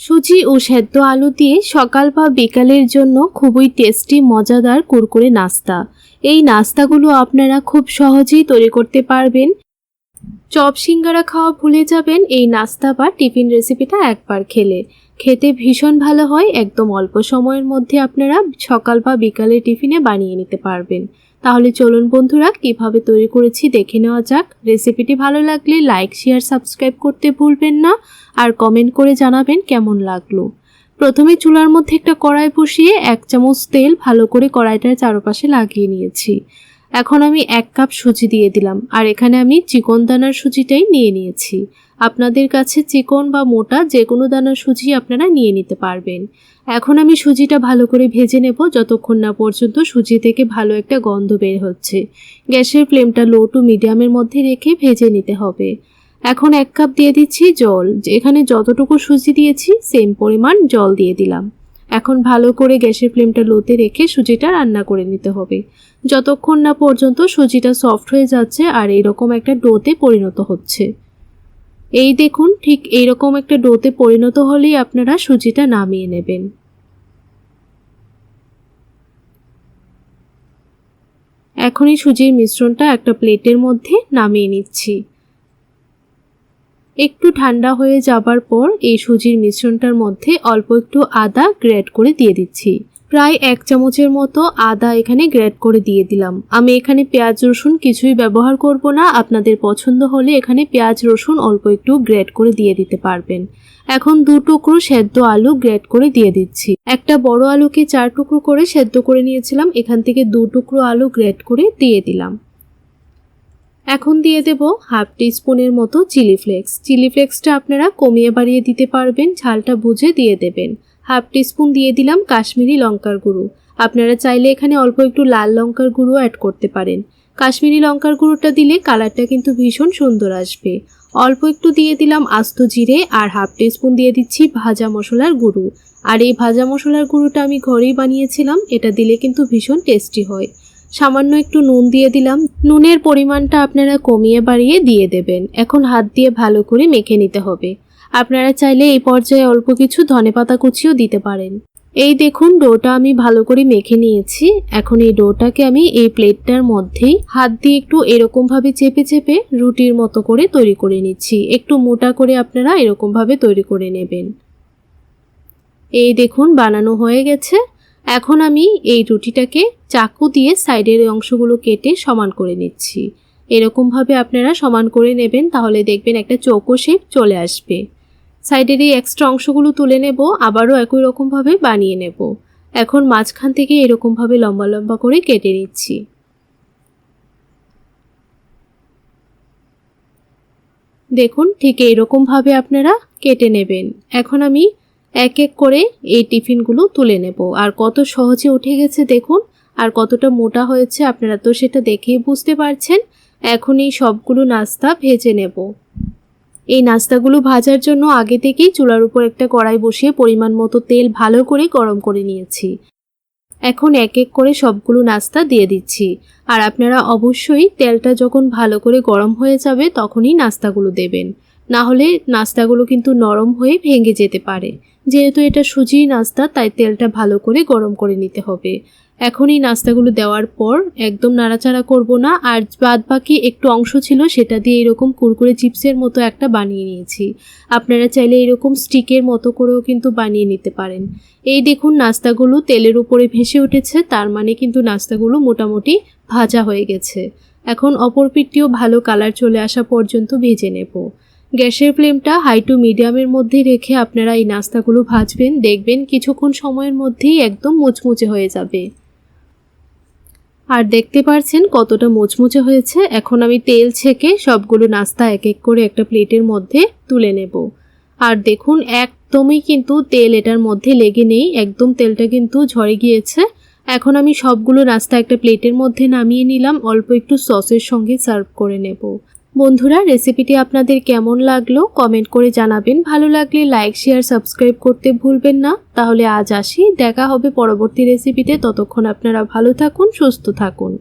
সুজি ও সেদ্ধ আলু দিয়ে সকাল বা বিকালের জন্য খুবই টেস্টি, মজাদার কুরকুরে নাস্তা। এই নাস্তাগুলো আপনারা খুব সহজেই তৈরি করতে পারবেন। চপ সিঙ্গারা খাওয়া ভুলে যাবেন, এই নাস্তা বা টিফিন রেসিপিটা একবার খেলে। খেতে ভীষণ ভালো হয়। একদম অল্প সময়ের মধ্যে আপনারা সকাল বা বিকালে টিফিনে বানিয়ে নিতে পারবেন। তাহলে চলুন বন্ধুরা, কীভাবে তৈরি করেছি দেখে নেওয়া যাক। রেসিপিটি ভালো লাগলে লাইক, শেয়ার, সাবস্ক্রাইব করতে ভুলবেন না। আর কমেন্ট করে জানাবেন কেমন লাগল। প্রথমে চুলার মধ্যে একটা কড়াই বসিয়ে এক চামচ তেল ভালো করে কড়াইটার চারপাশে লাগিয়ে নিয়েছি। এখন আমি এক কাপ সুজি দিয়ে দিলাম, আর এখানে আমি চিকন দানার সুজিটাই নিয়ে নিয়েছি। আপনাদের কাছে চিকন বা মোটা যে কোনো দানার সুজি আপনারা নিয়ে নিতে পারবেন। এখন আমি সুজিটা ভালো করে ভেজে নেব, যতক্ষণ না পর্যন্ত সুজি থেকে ভালো একটা গন্ধ বের হচ্ছে। গ্যাসের ফ্লেমটা লো টু মিডিয়ামের মধ্যে রেখে ভেজে নিতে হবে। এখন এক কাপ দিয়ে দিচ্ছি জল। এখানে যতটুকু সুজি দিয়েছি, সেম পরিমাণ জল দিয়ে দিলাম। এখন ভালো করে গ্যাসের ফ্লেমটা লোতে রেখে সুজিটা রান্না করে নিতে হবে। যতক্ষণ না পর্যন্ত সুজিটা সফট হয়ে যাচ্ছে আর এরকম একটা ডোতে পরিণত হচ্ছে। এই দেখুন, ঠিক এইরকম একটা ডোতে পরিণত হলেই আপনারা সুজিটা নামিয়ে নেবেন। এখনই সুজির মিশ্রণটা একটা প্লেটের মধ্যে নামিয়ে নিচ্ছি। একটু ঠান্ডা হয়ে যাবার পর এই সুজির মিশ্রণটার মধ্যে অল্প একটু আদা গ্রেট করে দিয়ে দিচ্ছি। প্রায় এক চামচের মতো আদা এখানে গ্রেট করে দিয়ে দিলাম। আমি এখানে পেঁয়াজ, রসুন কিছুই ব্যবহার করব না। আপনাদের পছন্দ হলে এখানে পেঁয়াজ, রসুন অল্প একটু গ্রেট করে দিয়ে দিতে পারবেন। এখন দু টুকরো সেদ্ধ আলু গ্রেট করে দিয়ে দিচ্ছি। একটা বড় আলুকে চার টুকরো করে সেদ্ধ করে নিয়েছিলাম। এখান থেকে দু টুকরো আলু গ্রেট করে দিয়ে দিলাম। এখন দিয়ে দেব হাফ স্পুনের মতো চিলি ফ্লেক্স। চিলি ফ্লেক্সটা আপনারা কমিয়ে বাড়িয়ে দিতে পারবেন, ঝালটা বুঝে দিয়ে দেবেন। হাফ স্পুন দিয়ে দিলাম কাশ্মীরি লঙ্কার গুঁড়ো। আপনারা চাইলে এখানে অল্প একটু লাল লঙ্কার গুঁড়ো অ্যাড করতে পারেন। কাশ্মীরি লঙ্কার গুঁড়োটা দিলে কালারটা কিন্তু ভীষণ সুন্দর আসবে। অল্প একটু দিয়ে দিলাম আস্ত জিরে আর হাফ স্পুন দিয়ে দিচ্ছি ভাজা মশলার গুঁড়ো। আর এই ভাজা মশলার গুঁড়োটা আমি ঘরেই বানিয়েছিলাম, এটা দিলে কিন্তু ভীষণ টেস্টি হয়। সামান্য একটু নুন দিয়ে দিলাম। নুনের পরিমাণটা আপনারা কমিয়ে বাড়িয়ে দিয়ে দেবেন। এখন হাত দিয়ে ভালো করে মেখে নিতে হবে। আপনারা চাইলে এই পর্যায়ে অল্প কিছু ধনেপাতা কুচিও দিতে পারেন। এই দেখুন, ডোটা আমি ভালো করে মেখে নিয়েছি। এখন এই ডোটাকে আমি এই প্লেটটার মধ্যেই হাত দিয়ে একটু এরকমভাবে চেপে চেপে রুটির মতো করে তৈরি করে নিচ্ছি। একটু মোটা করে আপনারা এরকমভাবে তৈরি করে নেবেন। এই দেখুন, বানানো হয়ে গেছে। এখন আমি এই রুটিটাকে চাকু দিয়ে সাইডের অংশগুলো কেটে সমান করে নিচ্ছি। এরকমভাবে আপনারা সমান করে নেবেন, তাহলে দেখবেন একটা চৌকো শেপ চলে আসবে। সাইডের এই এক্সট্রা অংশগুলো তুলে নেব, আবারও একই রকমভাবে বানিয়ে নেব। এখন মাঝখান থেকে এরকমভাবে লম্বা লম্বা করে কেটে নিচ্ছি। দেখুন, ঠিক এইরকমভাবে আপনারা কেটে নেবেন। এখন আমি এক এক করে এই টিফিনগুলো তুলে নেব। আর কত সহজে উঠে গেছে দেখুন, আর কতটা মোটা হয়েছে আপনারা তো সেটা দেখেই বুঝতে পারছেন। এখন এই সবগুলো নাস্তা ভেজে নেব। এই নাস্তাগুলো ভাজার জন্য আগে থেকেই চুলার উপর একটা কড়াই বসিয়ে পরিমাণ মতো তেল ভালো করে গরম করে নিয়েছি। এখন এক এক করে সবগুলো নাস্তা দিয়ে দিচ্ছি। আর আপনারা অবশ্যই তেলটা যখন ভালো করে গরম হয়ে যাবে তখনই নাস্তাগুলো দেবেন। না হলে নাস্তাগুলো কিন্তু নরম হয়ে ভেঙে যেতে পারে। যেহেতু এটা সুজির নাস্তা, তাই তেলটা ভালো করে গরম করে নিতে হবে। এখন এই নাস্তাগুলো দেওয়ার পর একদম নাড়াচাড়া করব না, আর বাদ বাকি একটু অংশ ছিল সেটা দিয়ে এরকম কুরকুরে চিপসের মতো একটা বানিয়ে নিয়েছি। আপনারা চাইলে এরকম স্টিকের মতো করেও কিন্তু বানিয়ে নিতে পারেন। এই দেখুন নাস্তাগুলো তেলের উপরে ভেসে উঠেছে, তার মানে কিন্তু নাস্তাগুলো মোটামুটি ভাজা হয়ে গেছে। এখন অপর পিঠটিও ভালো কালার চলে আসা পর্যন্ত ভেজে নেব। গ্যাসের ফ্লেমটা হাই টু মিডিয়ামের মধ্যে রেখে আপনারা এই নাস্তাগুলো ভাজবেন, দেখবেন কিছুক্ষণ সময়ের মধ্যেই একদম মুচমুচে হয়ে যাবে। আর দেখতে পারছেন কতটা মুচমুচে হয়েছে? এখন আমি তেল ছেঁকে সবগুলো নাস্তা এক এক করে একটা প্লেটের মধ্যে তুলে নেব। আর দেখুন, একদমই কিন্তু তেল এটার মধ্যে লেগে নেই, একদম তেলটা কিন্তু ঝরে গিয়েছে। এখন আমি সবগুলো নাস্তা একটা প্লেটের মধ্যে নামিয়ে নিলাম, অল্প একটু সসের সঙ্গে সার্ভ করে নেব। বন্ধুরা রেসিপিটি আপনাদের কেমন লাগল? কমেন্ট করে জানাবেন। ভালো লাগলে লাইক শেয়ার সাবস্ক্রাইব করতে ভুলবেন না। তাহলে আজ আসি। দেখা হবে পরবর্তী রেসিপিতে ততক্ষণ আপনারা ভালো থাকুন, সুস্থ থাকুন।